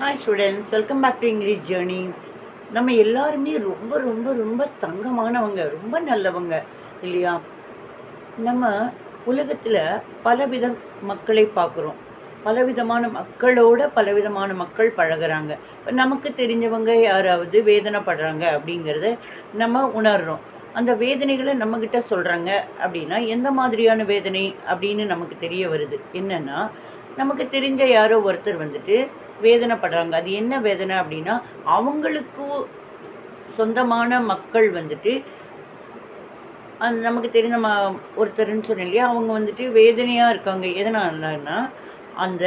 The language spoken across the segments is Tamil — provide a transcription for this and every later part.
Hi students welcome back to English journey நம்ம எல்லாருமே ரொம்ப ரொம்ப ரொம்ப தங்கமானவங்க ரொம்ப நல்லவங்க இல்லையா? நம்ம உலகத்தில் பலவித மக்களை பார்க்குறோம். பலவிதமான மக்களோட பலவிதமான மக்கள் பழகுறாங்க. இப்போ நமக்கு தெரிஞ்சவங்க யாராவது வேதனைப்படுறாங்க அப்படிங்கிறத நம்ம உணர்கிறோம் அந்த வேதனைகளை நம்மக்கிட்ட சொல்கிறாங்க அப்படின்னா எந்த மாதிரியான வேதனை? அப்படின்னு நமக்கு தெரிய வருது. என்னென்னா நமக்கு தெரிஞ்ச யாரோ ஒருத்தர் வந்துட்டு வேதனைப்படுறாங்க. அது என்ன வேதனை அப்படின்னா அவங்களுக்கு சொந்தமான மக்கள் வந்துட்டு அந்த நமக்கு தெரிந்த ம ஒருத்தர்னு சொன்னேன் இல்லையா? அவங்க வந்துட்டு வேதனையாக இருக்காங்க. எதனாலன்னா அந்த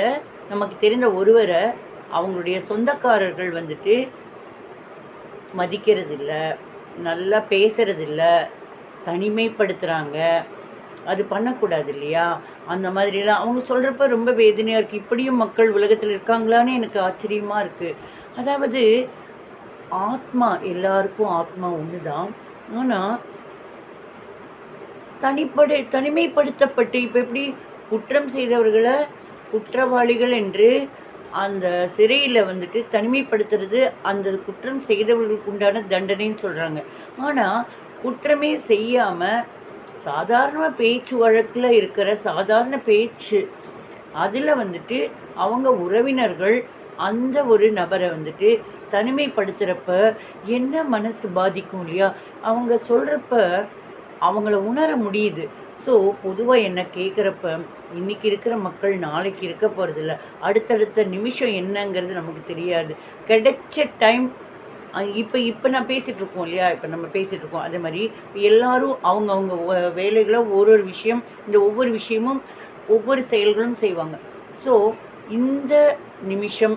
நமக்கு தெரிந்த ஒருவரை அவங்களுடைய சொந்தக்காரர்கள் வந்துட்டு மதிக்கிறதில்ல. நல்லா பேசுறதில்ல தனிமைப்படுத்துகிறாங்க அது பண்ணக்கூடாது இல்லையா அந்த மாதிரிலாம். அவங்க சொல்கிறப்ப ரொம்ப வேதனையாக இருக்குது இப்படியும் மக்கள் உலகத்தில் இருக்காங்களான்னு எனக்கு ஆச்சரியமாக இருக்குது அதாவது ஆத்மா எல்லாருக்கும் ஆத்மா ஒன்று தான் ஆனால் தனிப்படு தனிமைப்படுத்தப்பட்டு இப்போ எப்படி குற்றம் செய்தவர்களை குற்றவாளிகள் என்று அந்த சிறையில் வந்துட்டு தனிமைப்படுத்துறது அந்த குற்றம் செய்தவர்களுக்கு உண்டான தண்டனைன்னு சொல்கிறாங்க ஆனால் குற்றமே செய்யாமல் சாதாரண பேச்சு வழக்கில் இருக்கிற சாதாரண பேச்சு அதில் வந்துட்டு அவங்க உறவினர்கள் அந்த ஒரு நபரை வந்துட்டு தனிமைப்படுத்துகிறப்ப என்ன மனசு பாதிக்கும் இல்லையா? அவங்க சொல்கிறப்ப அவங்கள உணர முடியுது. ஸோ பொதுவாக என்ன கேட்குறப்ப இன்றைக்கி இருக்கிற மக்கள் நாளைக்கு இருக்க போகிறதில்ல அடுத்தடுத்த நிமிஷம் என்னங்கிறது நமக்கு தெரியாது. கிடைச்ச டைம் இப்போ இப்போ நான் பேசிகிட்டு இருக்கோம் இல்லையா? இப்போ நம்ம பேசிகிட்டு இருக்கோம். அதே மாதிரி எல்லாரும் அவங்கவுங்க வேலைகளை ஒரு ஒரு விஷயம் இந்த ஒவ்வொரு விஷயமும் ஒவ்வொரு செயல்களும் செய்வாங்க. ஸோ இந்த நிமிஷம்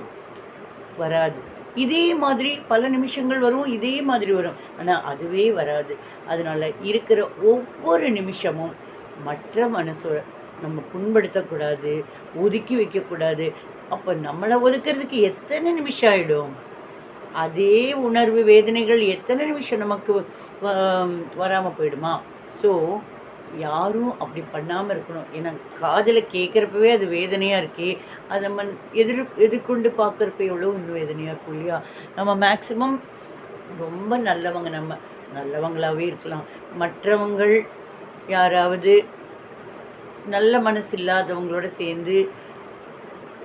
வராது. இதே மாதிரி பல நிமிஷங்கள் வரும் இதே மாதிரி வரும். ஆனால் அதுவே வராது. அதனால் இருக்கிற ஒவ்வொரு நிமிஷமும் மற்ற மனசோட நம்ம புண்படுத்தக்கூடாது ஒதுக்கி வைக்கக்கூடாது. அப்போ நம்மளை ஒதுக்கிறதுக்கு எத்தனை நிமிஷம் ஆகிடும் அதே உணர்வு வேதனைகள் எத்தனை நிமிஷம் நமக்கு வராமல் போயிடுமா? ஸோ யாரும் அப்படி பண்ணாமல் இருக்கணும். ஏன்னா காதில் கேட்குறப்பவே அது வேதனையாக இருக்கே. அதை நம்ம எதிர் எதிர்கொண்டு பார்க்குறப்ப எவ்வளோ இன்னும் வேதனையாக இருக்கும் இல்லையா? நம்ம மேக்ஸிமம் ரொம்ப நல்லவங்க நம்ம நல்லவங்களாகவே இருக்கலாம். மற்றவங்கள் யாராவது நல்ல மனசு இல்லாதவங்களோட சேர்ந்து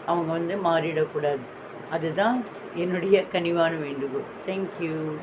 அவங்க வந்து மாறிடக்கூடாது. அதுதான் என்னுடைய கனிவான வேண்டுகோள். தேங்க்யூ